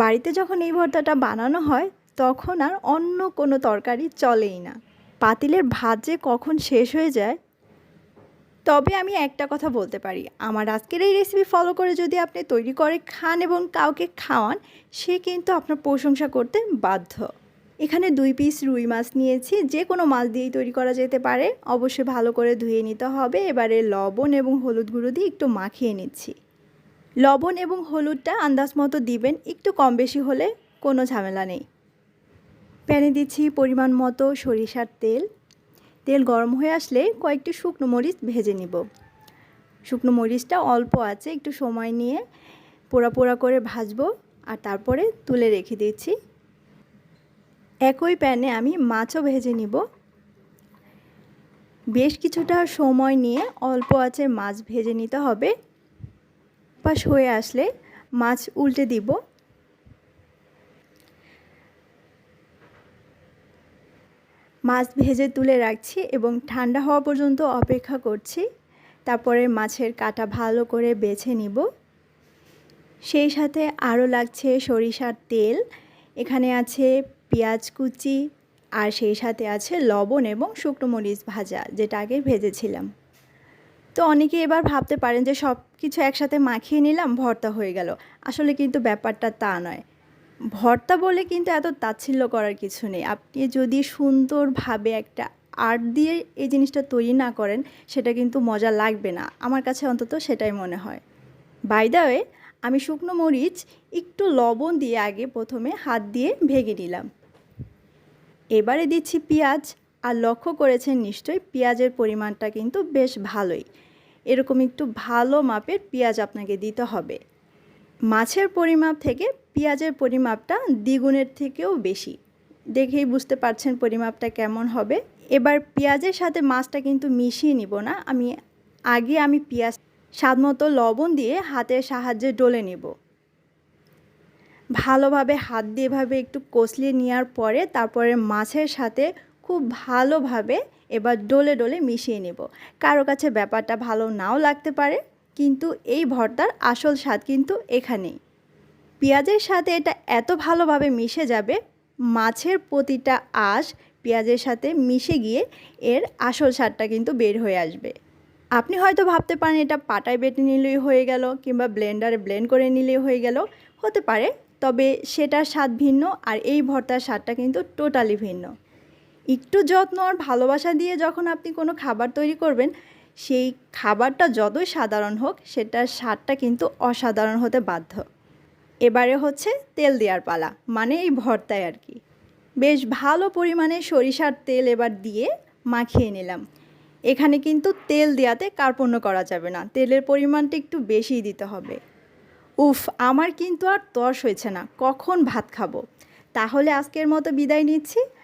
বাড়িতে যখন এই ভর্তাটা বানানো হয়, তখন আর অন্য কোনো তরকারি চলেই না। পাতিলের ভাত যে কখন শেষ হয়ে যায়, তবে আমি একটা কথা বলতে পারি। আমার আজকের এই রেসিপি ফলো করে যদি আপনি তৈরি করে খান এবং কাউকে খাওয়ান, সে কিন্তু আপনার প্রশংসা করতে বাধ্য। এখানে দুই পিস রুই মাছ নিয়েছি, যে কোনো মাছ দিয়েই তৈরি করা যেতে পারে। অবশ্যই ভালো করে ধুয়ে নিতে হবে। এবারে লবণ এবং হলুদ গুঁড়ো দিয়ে একটু মাখিয়ে নিচ্ছি। লবণ এবং হলুদটা আন্দাজ মতো দিবেন, একটু কম বেশি হলে কোনো ঝামেলা নেই। প্যানে দিচ্ছি পরিমাণ মতো সরিষার তেল। তেল গরম হয়ে আসলে কয়েকটি শুকনো মরিচ ভেজে নিব। শুকনো মরিচটা অল্প আছে, একটু সময় নিয়ে পোড়া পোড়া করে ভাজবো আর তারপরে তুলে রেখে দিচ্ছি। একই প্যানে আমি মাছও ভেজে নিব। বেশ কিছুটা সময় নিয়ে অল্প আছে মাছ ভেজে নিতে হবে। পাশ হয়ে আসলে মাছ উল্টে দিব। মাছ ভেজে তুলে রাখছি এবং ঠান্ডা হওয়া পর্যন্ত অপেক্ষা করছি। তারপরে মাছের কাটা ভালো করে বেছে নিব। সেই সাথে আরও লাগছে সরিষার তেল। এখানে আছে পেঁয়াজ কুচি আর সেই সাথে আছে লবণ এবং শুকনো মরিচ ভাজা, যেটা আগে ভেজেছিলাম। তো অনেকে এবার ভাবতে পারেন যে সব কিছু একসাথে মাখিয়ে নিলাম, ভর্তা হয়ে গেল। আসলে কিন্তু ব্যাপারটা তা নয়। ভর্তা বলে কিন্তু এত তাচ্ছিল্য করার কিছু নেই। আপনি যদি সুন্দরভাবে একটা আর্ট দিয়ে এই জিনিসটা তৈরি না করেন, সেটা কিন্তু মজা লাগবে না। আমার কাছে অন্তত সেটাই মনে হয়। বাইদাওয়ে আমি শুকনো মরিচ, একটু লবণ দিয়ে আগে প্রথমে হাত দিয়ে ভেঙে নিলাম। এবারে দিচ্ছি পেঁয়াজ আর লক্ষ্য করেছেন নিশ্চয়ই, পেঁয়াজের পরিমাণটা কিন্তু বেশ ভালোই। এরকম একটু ভালো মাপের পেঁয়াজ আপনাকে দিতে হবে। মাছের পরিমাপ থেকে পেঁয়াজের পরিমাপটা দ্বিগুণের থেকেও বেশি। দেখেই বুঝতে পারছেন পরিমাপটা কেমন হবে। এবার পেঁয়াজের সাথে মাছটা কিন্তু মিশিয়ে নিব না। আমি, আগে আমি পেঁয়াজ স্বাদ মতো লবণ দিয়ে হাতের সাহায্যে ডলে নেব। ভালোভাবে হাত দিয়ে এভাবে একটু কষলিয়ে নেওয়ার পরে তারপরে মাছের সাথে খুব ভালোভাবে এবার ডলে ডলে মিশিয়ে নেব। কারও কাছে ব্যাপারটা ভালো নাও লাগতে পারে, কিন্তু এই ভর্তার আসল স্বাদ কিন্তু এখানেই। পেঁয়াজের সাথে এটা এত ভালোভাবে মিশে যাবে, মাছের প্রতিটা আঁশ পেঁয়াজের সাথে মিশে গিয়ে এর আসল স্বাদটা কিন্তু বের হয়ে আসবে। আপনি হয়তো ভাবতে পারেন এটা পাটায় বেটে নিলেই হয়ে গেল কিংবা ব্লেন্ডারে ব্লেন্ড করে নিলেই হয়ে গেল, হতে পারে। তবে সেটার স্বাদ ভিন্ন আর এই ভর্তার স্বাদটা কিন্তু টোটালি ভিন্ন। একটু যত্ন আর ভালোবাসা দিয়ে যখন আপনি কোনো খাবার তৈরি করবেন, সেই খাবারটা যতই সাধারণ হোক, সেটার স্বাদটা কিন্তু অসাধারণ হতে বাধ্য। এবারে হচ্ছে তেল দেওয়ার পালা মানে এই ভর্তায় আর কি। বেশ ভালো পরিমাণে সরিষার তেল এবার দিয়ে মাখিয়ে নিলাম। এখানে কিন্তু তেল দেওয়াতে কার্পণ্য করা যাবে না, তেলের পরিমাণটা একটু বেশিই দিতে হবে। উফ, আমার কিন্তু আর তর্স হয়েছে না, কখন ভাত খাব? তাহলে আজকের মতো বিদায় নিচ্ছি।